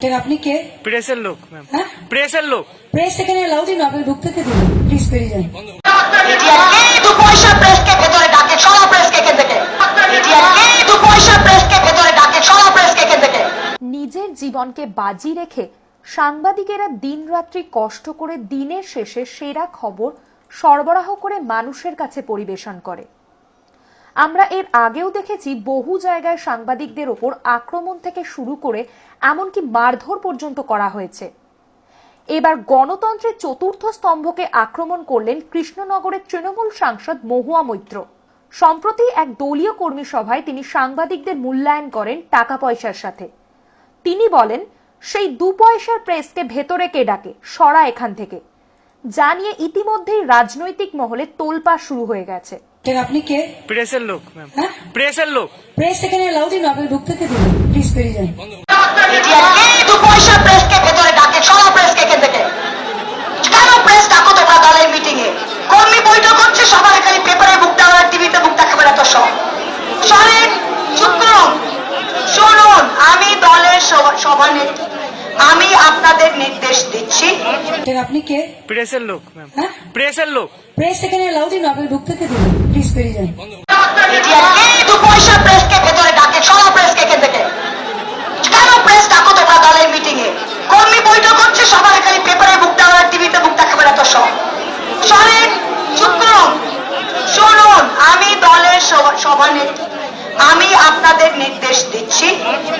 আপনি কে? প্রেসের লোক হ্যাঁ প্রেসের লোক প্রেস এখানে লাউ দিন? আপনি ঢুকতে দিন। প্লিজ বেরিয়ে যান। দু পয়সা প্রেসকে ভেতরে ডাকে ছড়া প্রেসকে এখান থেকে দু পয়সা প্রেসকে ভেতরে ডাকে ছড়া প্রেসকে এখান থেকে নিজের জীবনকে বাজি রেখে সাংবাদিকেরা দিনরাত্রি কষ্ট করে দিনের শেষে সেরা খবর সরবরাহ করে মানুষের কাছে পরিবেশন করে। আমরা এর আগেও দেখেছি বহু জায়গায় সাংবাদিকদের ওপর আক্রমণ থেকে শুরু করে এমনকি মারধর পর্যন্ত করা হয়েছে। এবার গণতন্ত্রের চতুর্থ স্তম্ভকে আক্রমণ করলেন কৃষ্ণনগরের তৃণমূল সাংসদ মহুয়া মৈত্র। সম্প্রতি এক দলীয় কর্মী সভায় তিনি সাংবাদিকদের মূল্যায়ন করেন টাকা পয়সার সাথে। তিনি বলেন, সেই দু পয়সার প্রেসকে ভেতরে কে ডাকে? সরা এখান থেকে। যা নিয়ে ইতিমধ্যেই রাজনৈতিক মহলে তোলপা শুরু হয়ে গেছে। ঠিক আপনি কে? প্রেসের লোক ম্যাম হ্যাঁ প্রেসের লোক প্রেস এখানে লাউ দিন আপনি ঢুকতে কে দিন। প্লিজ বেরিয়ে যান। দু পয়সা প্রেসকে ভেতরে ডাকে ছড়া প্রেসকে এখান থেকে। কেন প্রেস ডাকো তোমরা দলের মিটিং এ? কর্মী বৈঠক হচ্ছে সবার খালি পেপারে বুক দেওয়া টিভিতে বুক দেখাবে এত সব। শোনেন চুপ করুন। শুনুন আমি দলের সভা- সভানেত্রী। আমি আপনাদের নির্দেশ দিচ্ছি। আপনি কে? প্রেসের লোক প্রেসের হ্যাঁ? লোক। প্রেস এখানে এলাও দিন আপনি ঢুকতে কে দিন। প্লিজ বেরিয়ে যান। কর্মী বৈঠক হচ্ছে খালি পেপারে টিভিতে শুনুন আমি দলের আমি আপনাদের নির্দেশ দিচ্ছি।